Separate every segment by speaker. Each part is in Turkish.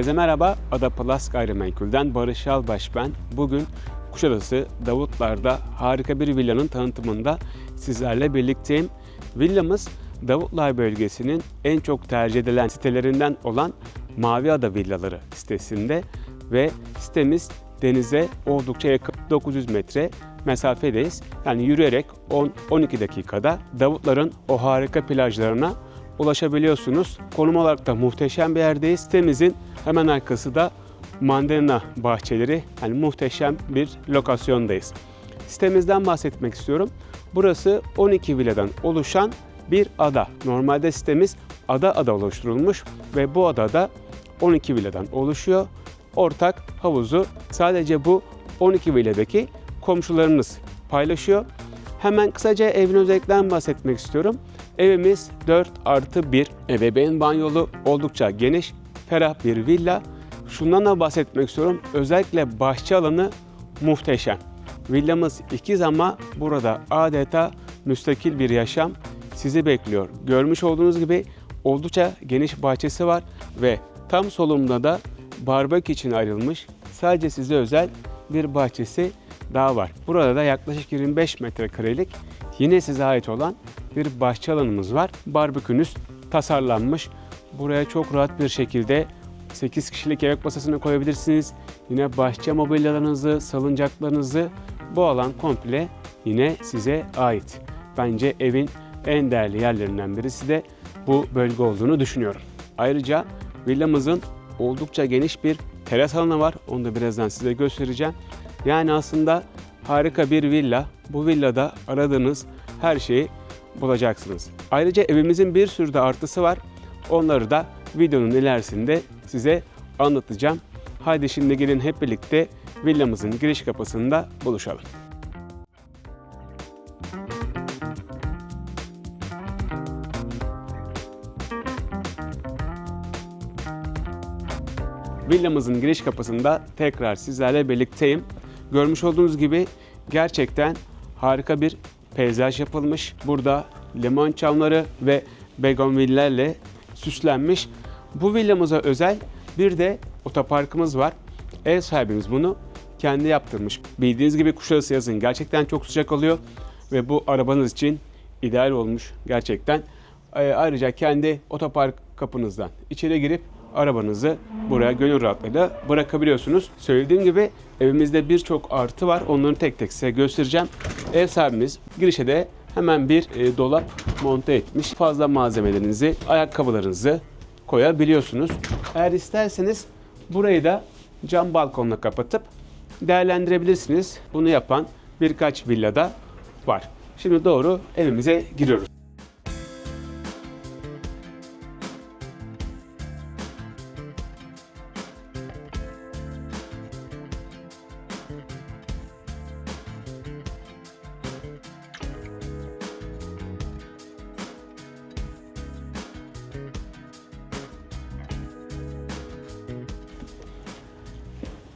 Speaker 1: Herkese merhaba. Ada Plus Gayrimenkul'den Barış Albaş ben. Bugün Kuşadası Davutlar'da harika bir villanın tanıtımında sizlerle birlikteyim. Villamız Davutlar bölgesinin en çok tercih edilen sitelerinden olan Mavi Ada Villaları sitesinde ve sitemiz denize oldukça yakın 900 metre mesafedeyiz. Yani yürüyerek 10-12 dakikada Davutlar'ın o harika plajlarına ulaşabiliyorsunuz. Konum olarak da muhteşem bir yerdeyiz. Sitemizin hemen arkası da mandalina bahçeleri. Yani muhteşem bir lokasyondayız. Sitemizden bahsetmek istiyorum. Burası 12 villadan oluşan bir ada. Normalde sitemiz ada ada oluşturulmuş ve bu adada 12 villadan oluşuyor. Ortak havuzu sadece bu 12 villadaki komşularımız paylaşıyor. Hemen kısaca evin özelliklerinden bahsetmek istiyorum. Evimiz 4 artı 1. Ebeveyn banyolu oldukça geniş, ferah bir villa. Şundan da bahsetmek istiyorum. Özellikle bahçe alanı muhteşem. Villamız ikiz ama burada adeta müstakil bir yaşam sizi bekliyor. Görmüş olduğunuz gibi oldukça geniş bahçesi var ve tam solumda da barbekü için ayrılmış sadece size özel bir bahçesi daha var. Burada da yaklaşık 25 metrekarelik yine size ait olan bir bahçe alanımız var. Barbekünüz tasarlanmış. Buraya çok rahat bir şekilde 8 kişilik yemek masasını koyabilirsiniz. Yine bahçe mobilyalarınızı, salıncaklarınızı bu alan komple yine size ait. Bence evin en değerli yerlerinden birisi de bu bölge olduğunu düşünüyorum. Ayrıca villamızın oldukça geniş bir teras alanı var. Onu da birazdan size göstereceğim. Yani aslında harika bir villa. Bu villada aradığınız her şeyi bulacaksınız. Ayrıca evimizin bir sürü de artısı var. Onları da videonun ilerisinde size anlatacağım. Haydi şimdi gelin hep birlikte villamızın giriş kapısında buluşalım. Villamızın giriş kapısında tekrar sizlerle birlikteyim. Görmüş olduğunuz gibi gerçekten harika bir peyzaj yapılmış. Burada limon çamları ve begonvillerle süslenmiş. Bu villamıza özel bir de otoparkımız var. Ev sahibimiz bunu kendi yaptırmış. Bildiğiniz gibi Kuşadası yazın gerçekten çok sıcak oluyor ve bu arabanız için ideal olmuş gerçekten. Ee, Ayrıca kendi otopark kapınızdan içeri girip arabanızı buraya gönül rahatlığıyla bırakabiliyorsunuz. Söylediğim gibi evimizde birçok artı var. Onları tek tek size göstereceğim. Ev sahibimiz girişe de hemen bir e, dolap monte etmiş. Fazla malzemelerinizi, ayakkabılarınızı koyabiliyorsunuz. Eğer isterseniz burayı da cam balkonla kapatıp değerlendirebilirsiniz. Bunu yapan birkaç villada var. Şimdi doğru evimize giriyoruz.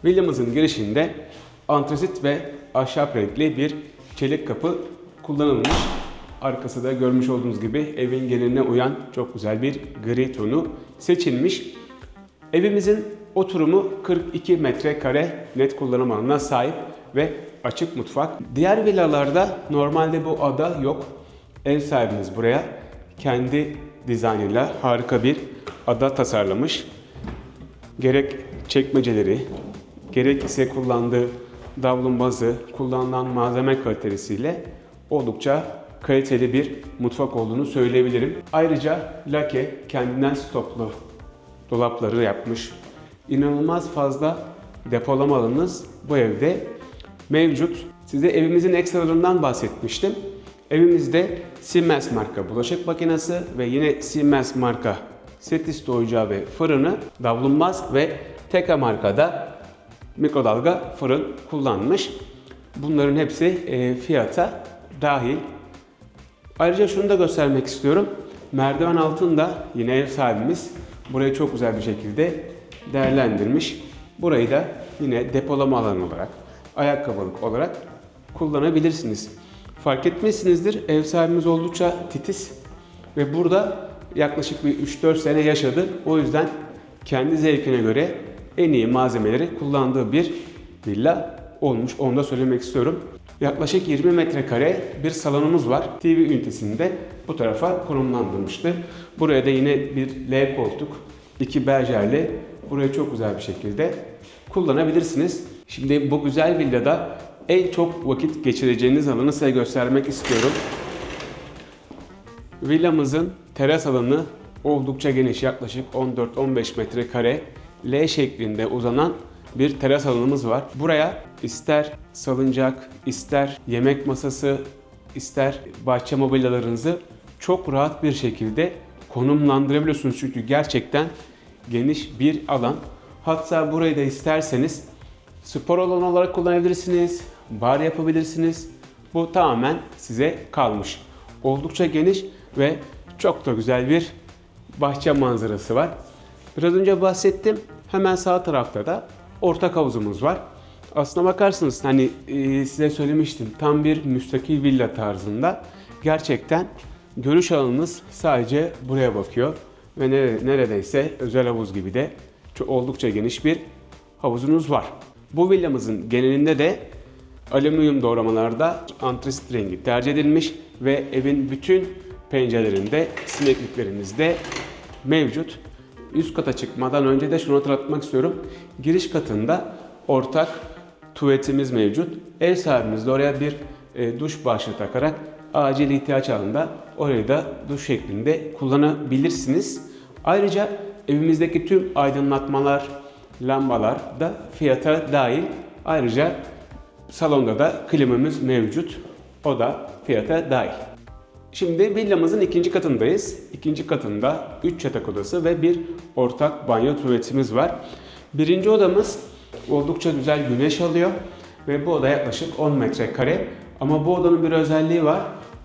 Speaker 1: Villamızın girişinde antresit ve ahşap renkli bir çelik kapı kullanılmış. Arkası da görmüş olduğunuz gibi evin geneline uyan çok güzel bir gri tonu seçilmiş. Evimizin oturumu 42 metrekare net kullanım alanına sahip ve açık mutfak. Diğer villalarda normalde bu ada yok. Ev sahibimiz buraya kendi dizaynıyla harika bir ada tasarlamış gerek çekmeceleri, gerek ise kullandığı davlumbazı, kullanılan malzeme kalitesiyle oldukça kaliteli bir mutfak olduğunu söyleyebilirim. Ayrıca Lake kendinden stoplu dolapları yapmış. İnanılmaz fazla depolama alanınız bu evde mevcut. Size evimizin ekstralarından bahsetmiştim. Evimizde Siemens marka bulaşık makinesi ve yine Siemens marka Setis ocağı ve fırını davlumbaz ve Teka markada mikrodalga fırın kullanmış. Bunların hepsi e, fiyata dahil. Ayrıca şunu da göstermek istiyorum. Merdiven altında yine ev sahibimiz burayı çok güzel bir şekilde değerlendirmiş. Burayı da yine depolama alanı olarak, ayakkabılık olarak kullanabilirsiniz. Fark etmişsinizdir ev sahibimiz oldukça titiz ve burada yaklaşık bir 3-4 sene yaşadı. O yüzden kendi zevkine göre en iyi malzemeleri kullandığı bir villa olmuş. Onu da söylemek istiyorum. Yaklaşık 20 metrekare bir salonumuz var. TV ünitesinde bu tarafa konumlandırmıştı. Buraya da yine bir L koltuk, iki berjerli. Burayı çok güzel bir şekilde kullanabilirsiniz. Şimdi bu güzel villada en çok vakit geçireceğiniz alanı size göstermek istiyorum. Villamızın teras alanı oldukça geniş yaklaşık 14-15 metrekare L şeklinde uzanan bir teras alanımız var. Buraya ister salıncak, ister yemek masası, ister bahçe mobilyalarınızı çok rahat bir şekilde konumlandırabiliyorsunuz. Çünkü gerçekten geniş bir alan. Hatta burayı da isterseniz spor alanı olarak kullanabilirsiniz, bar yapabilirsiniz. Bu tamamen size kalmış. Oldukça geniş ve çok da güzel bir bahçe manzarası var. Biraz önce bahsettim. Hemen sağ tarafta da ortak havuzumuz var. Aslına bakarsınız hani e, size söylemiştim tam bir müstakil villa tarzında. Gerçekten görüş alanınız sadece buraya bakıyor ve nere- neredeyse özel havuz gibi de çok oldukça geniş bir havuzunuz var. Bu villamızın genelinde de alüminyum doğramalarda antrasit rengi tercih edilmiş ve evin bütün pencerelerinde, sinekliklerimizde mevcut. Üst kata çıkmadan önce de şunu hatırlatmak istiyorum. Giriş katında ortak tuvaletimiz mevcut. Ev sahibimiz de oraya bir e, duş başlığı takarak acil ihtiyaç anında orayı da duş şeklinde kullanabilirsiniz. Ayrıca evimizdeki tüm aydınlatmalar, lambalar da fiyata dahil. Ayrıca salonda da klimamız mevcut. O da fiyata dahil. Şimdi villamızın ikinci katındayız. İkinci katında 3 yatak odası ve bir ortak banyo tuvaletimiz var. Birinci odamız oldukça güzel güneş alıyor ve bu oda yaklaşık 10 metrekare. Ama bu odanın bir özelliği var.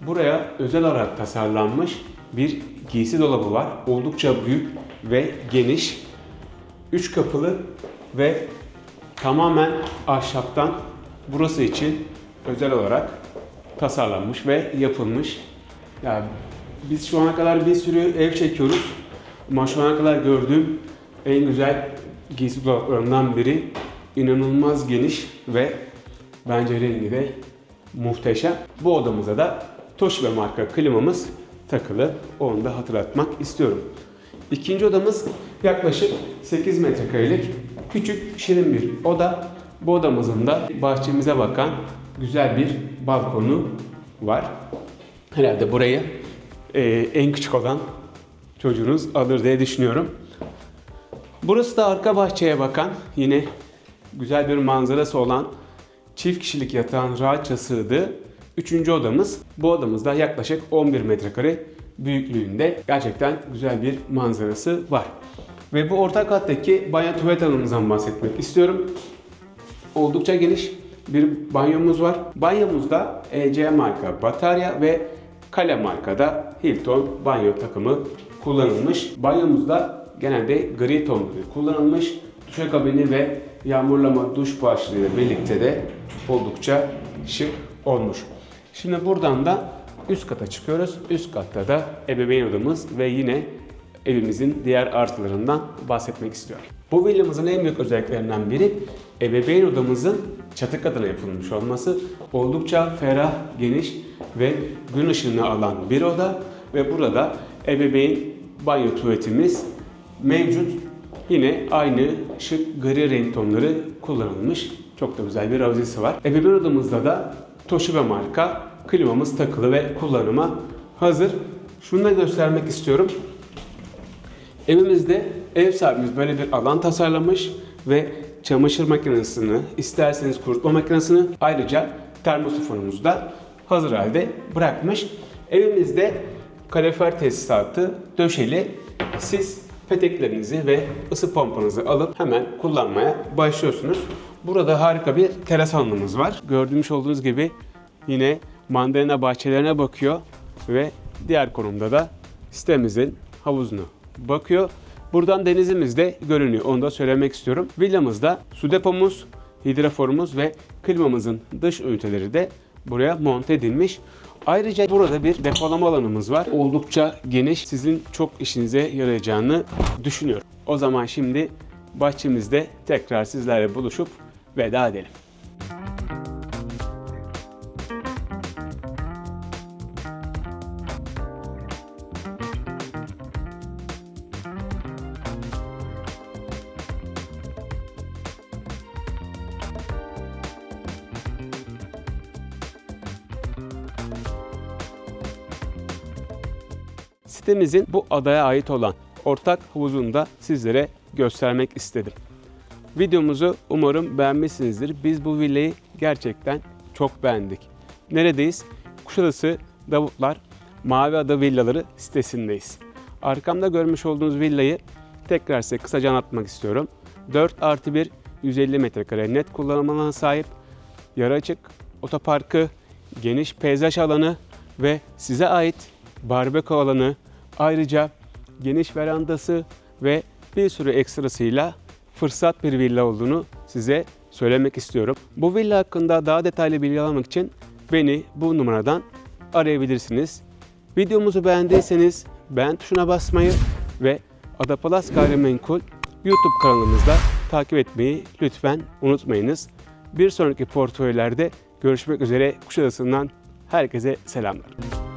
Speaker 1: Buraya özel olarak tasarlanmış bir giysi dolabı var. Oldukça büyük ve geniş. 3 kapılı ve tamamen ahşaptan burası için özel olarak tasarlanmış ve yapılmış. Yani biz şu ana kadar bir sürü ev çekiyoruz. Ama şu ana kadar gördüğüm en güzel giysi dolaplarından biri. İnanılmaz geniş ve bence rengi de muhteşem. Bu odamıza da Toshiba marka klimamız takılı. Onu da hatırlatmak istiyorum. İkinci odamız yaklaşık 8 metrekarelik küçük şirin bir oda. Bu odamızın da bahçemize bakan güzel bir balkonu var. Herhalde burayı e, en küçük olan çocuğunuz alır diye düşünüyorum. Burası da arka bahçeye bakan yine güzel bir manzarası olan çift kişilik yatağın rahatça sığdığı üçüncü odamız. Bu odamızda yaklaşık 11 metrekare büyüklüğünde gerçekten güzel bir manzarası var. Ve bu orta kattaki banyo tuvalet alanımızdan bahsetmek istiyorum. Oldukça geniş bir banyomuz var. Banyomuzda EC marka batarya ve Kale markada Hilton banyo takımı kullanılmış. Banyomuzda genelde gri tonları kullanılmış. Duşakabini ve yağmurlama duş başlığıyla birlikte de oldukça şık olmuş. Şimdi buradan da üst kata çıkıyoruz. Üst katta da ebeveyn odamız ve yine evimizin diğer artılarından bahsetmek istiyorum. Bu villamızın en büyük özelliklerinden biri ebeveyn odamızın çatı katına yapılmış olması. Oldukça ferah, geniş ve gün ışığını alan bir oda ve burada ebeveyn banyo tuvaletimiz mevcut. Yine aynı şık gri renk tonları kullanılmış. Çok da güzel bir havuzesi var. Ebeveyn odamızda da Toshiba marka klimamız takılı ve kullanıma hazır. Şunu da göstermek istiyorum. Evimizde ev sahibimiz böyle bir alan tasarlamış ve çamaşır makinesini, isterseniz kurutma makinesini ayrıca termosifonumuzu da hazır halde bırakmış. Evimizde kalorifer tesisatı döşeli. Siz peteklerinizi ve ısı pompanızı alıp hemen kullanmaya başlıyorsunuz. Burada harika bir teras alanımız var. Gördüğünüz olduğunuz gibi yine mandalina bahçelerine bakıyor ve diğer konumda da sitemizin havuzunu bakıyor. Buradan denizimiz de görünüyor. Onu da söylemek istiyorum. Villamızda su depomuz, hidroforumuz ve klimamızın dış üniteleri de buraya monte edilmiş. Ayrıca burada bir depolama alanımız var. Oldukça geniş. Sizin çok işinize yarayacağını düşünüyorum. O zaman şimdi bahçemizde tekrar sizlerle buluşup veda edelim. Sitemizin bu adaya ait olan ortak havuzunu da sizlere göstermek istedim. Videomuzu umarım beğenmişsinizdir. Biz bu villayı gerçekten çok beğendik. Neredeyiz? Kuşadası Davutlar Mavi Ada Villaları sitesindeyiz. Arkamda görmüş olduğunuz villayı tekrar size kısaca anlatmak istiyorum. 4 artı 1 150 metrekare net kullanım alanına sahip yarı açık otoparkı, geniş peyzaj alanı ve size ait barbekü alanı, ayrıca geniş verandası ve bir sürü ekstrasıyla fırsat bir villa olduğunu size söylemek istiyorum. Bu villa hakkında daha detaylı bilgi almak için beni bu numaradan arayabilirsiniz. Videomuzu beğendiyseniz beğen tuşuna basmayı ve Ada Palas Gayrimenkul YouTube kanalımızda takip etmeyi lütfen unutmayınız. Bir sonraki portföylerde görüşmek üzere Kuşadası'ndan herkese selamlar.